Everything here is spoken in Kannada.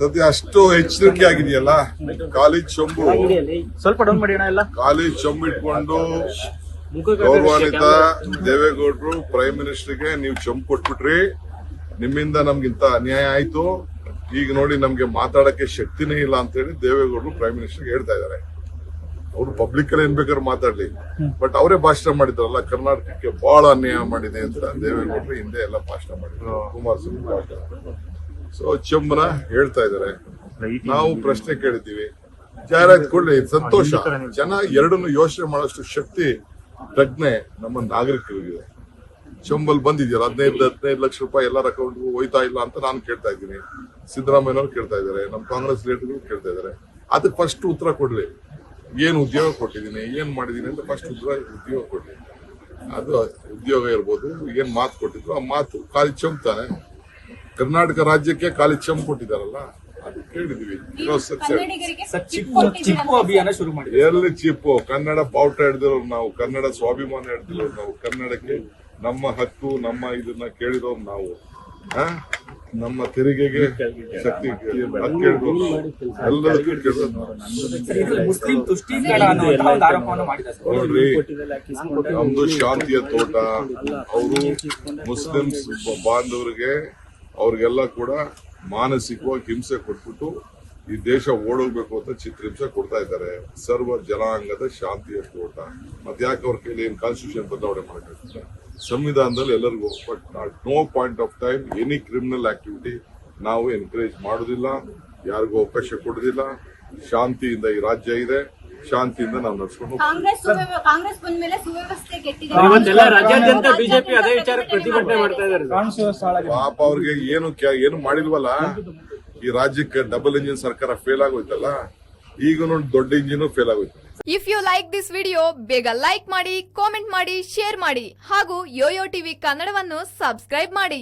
ಸದ್ಯ ಅಷ್ಟು ಎಚ್ಚರಿಕೆ ಆಗಿದೆಯಲ್ಲ? ಕಾಲೇಜ್ ಚೊಂಬು. ಸ್ವಲ್ಪ ಡೌನ್ ಮಾಡಿ ಎಲ್ಲ. ಕಾಲೇಜ್ ಚೊಂಬು ಇಟ್ಕೊಂಡು ಗೌರವಾನ್ವಿತ ದೇವೇಗೌಡರು ಪ್ರೈಮ್ ಮಿನಿಸ್ಟರ್ಗೆ ನೀವು ಚೊಂಬು ಕೊಟ್ಬಿಟ್ರಿ. ನಿಮ್ಮಿಂದ ನಮ್ಗಿಂತ ಅನ್ಯಾಯ ಆಯ್ತು. ಈಗ ನೋಡಿ ನಮ್ಗೆ ಮಾತಾಡಕ್ಕೆ ಶಕ್ತಿನೇ ಇಲ್ಲ ಅಂತ ಹೇಳಿ ದೇವೇಗೌಡರು ಪ್ರೈಮ್ ಮಿನಿಸ್ಟರ್ಗೆ ಹೇಳ್ತಾ ಇದ್ದಾರೆ. ಅವರು ಪಬ್ಲಿಕ್ ಅಲ್ಲಿ ಏನ್ ಬೇಕಾದ್ರೂ ಮಾತಾಡ್ಲಿ. ಬಟ್ ಅವರೇ ಭಾಷಣ ಮಾಡಿದ್ರಲ್ಲ ಕರ್ನಾಟಕಕ್ಕೆ ಬಹಳ ಅನ್ಯಾಯ ಮಾಡಿದೆ ಅಂತ ದೇವೇಗೌಡರು ಹಿಂದೆ ಎಲ್ಲ ಭಾಷಣ ಮಾಡಿದ್ರು. ಕುಮಾರಸ್ವಾಮಿ ಭಾಷಣ. ಸೊ ಚಂಬನ ಹೇಳ್ತಾ ಇದ್ದಾರೆ. ನಾವು ಪ್ರಶ್ನೆ ಕೇಳಿದ್ದೀವಿ. ಜಾಹೀರಾತು ಕೊಡ್ಲಿ ಸಂತೋಷ. ಜನ ಎರಡನ್ನು ಯೋಚನೆ ಮಾಡೋಷ್ಟು ಶಕ್ತಿ ಪ್ರಜ್ಞೆ ನಮ್ಮ ನಾಗರಿಕರಿಗಿದೆ. ಚಂಬಲ್ ಬಂದಿದೆಯಲ್ಲ ಹದಿನೈದು ಹದಿನೈದು ಲಕ್ಷ ರೂಪಾಯಿ ಎಲ್ಲರ ಅಕೌಂಟ್ ಹೋಯ್ತಾ ಇಲ್ಲ ಅಂತ ನಾನು ಕೇಳ್ತಾ ಇದ್ದೀನಿ. ಸಿದ್ದರಾಮಯ್ಯನವ್ರು ಕೇಳ್ತಾ ಇದ್ದಾರೆ ನಮ್ಮ ಕಾಂಗ್ರೆಸ್ ಲೀಡರ್ಗಳು ಕೇಳ್ತಾ ಇದ್ದಾರೆ. ಅದಕ್ಕೆ ಫಸ್ಟ್ ಉತ್ತರ ಕೊಡ್ಲಿ. ಏನ್ ಉದ್ಯೋಗ ಕೊಟ್ಟಿದ್ದೀನಿ ಏನ್ ಮಾಡಿದೀನಿ ಅಂತ ಫಸ್ಟ್ ಉತ್ತರ ಉದ್ಯೋಗ ಕೊಡ್ಲಿ. ಅದು ಉದ್ಯೋಗ ಇರ್ಬೋದು ಏನ್ ಮಾತು ಕೊಟ್ಟಿದ್ರು ಆ ಮಾತು ಖಾಲಿ ಚಂಪ್ತಾನೆ ಕರ್ನಾಟಕ ರಾಜ್ಯಕ್ಕೆ ಖಾಲಿ ಚಂಪ್ ಕೊಟ್ಟಿದ್ದಾರಲ್ಲ ಅದು ಕೇಳಿದ್ವಿ ಎಲ್ಲಿ ಚಿಪ್ಪು? ಕನ್ನಡ ಬಾವುಟ ಹಿಡ್ದಿರೋರು ನಾವು ಕನ್ನಡ ಸ್ವಾಭಿಮಾನ ಹಿಡಿದಿರೋರು ನಾವು ಕನ್ನಡಕ್ಕೆ ನಮ್ಮ ಹಕ್ಕು ನಮ್ಮ ಇದನ್ನ ಕೇಳಿರೋರು ನಾವು. ಆ? ನಮ್ಮ ತೆರಿಗೆಗೆ ಶಕ್ತಿ ನೋಡ್ರಿ ನಮ್ದು ಶಾಂತಿಯ ತೋಟ ಅವರು ಮುಸ್ಲಿಮ್ಸ್ ಬಾಂಧವರಿಗೆ ಅವ್ರಿಗೆಲ್ಲ ಕೂಡ ಮಾನಸಿಕವಾಗಿ ಹಿಂಸೆ ಕೊಟ್ಬಿಟ್ಟು ಈ ದೇಶ ಓಡೋಗ್ಬೇಕು ಅಂತ ಚಿತ್ರಹಿಂಸೆ ಕೊಡ್ತಾ ಇದ್ದಾರೆ. ಸರ್ವ ಜನಾಂಗದ ಶಾಂತಿಯ ತೋಟ. ಮತ್ತೆ ಯಾಕೆ ಅವ್ರ ಕೈಲಿ ಏನು ಕಾನ್ಸ್ಟಿಟ್ಯೂಷನ್ ಬದಲಾವಣೆ ಮಾಡಬೇಕು ಸಂವಿಧಾನದಲ್ಲಿ ಎಲ್ಲರಿಗೂ but no point of time any criminal activity ನಾವು ಎನ್ಕರೇಜ್ ಮಾಡೋದಿಲ್ಲ, ಯಾರಿಗೂ ಅವಕಾಶ ಕೊಡೋದಿಲ್ಲ. ಶಾಂತಿಯಿಂದ ಈ ರಾಜ್ಯ ಇದೆ. ಶಾಂತಿಯಿಂದ ನಾವು ನಡ್ಸ್ಕೊಂಡು. ಕಾಂಗ್ರೆಸ್ ಬಂದ ಬಂದ್ಮೇಲೆ ಸುವ್ಯವಸ್ಥೆ ರಾಜ್ಯಾದ್ಯಂತ ಬಿಜೆಪಿ ಅದೇ ವಿಚಾರ ಪ್ರತಿಭಟನೆ ಮಾಡ್ತಾ ಇದ್ದಾರೆ ಪಾಪ ಅವ್ರಿಗೆ ಏನು ಏನು ಮಾಡಿಲ್ವಲ್ಲ? ಈ ರಾಜ್ಯಕ್ಕೆ ಡಬಲ್ ಇಂಜಿನ್ ಸರ್ಕಾರ ಫೇಲ್ ಆಗೋಯ್ತಲ್ಲ? ಈಗ ನೋಡಿ ದೊಡ್ಡ ಇಂಜಿನ್ ಫೇಲ್ ಆಗೋಯ್ತು if you like this video ಬೇಗ ಲೈಕ್ ಮಾಡಿ ಕಾಮೆಂಟ್ ಮಾಡಿ ಶೇರ್ ಮಾಡಿ ಹಾಗೂ ಯೋಯೋ ಟಿವಿ ಕನ್ನಡವನ್ನು ಸಬ್ಸ್ಕ್ರೈಬ್ ಮಾಡಿ.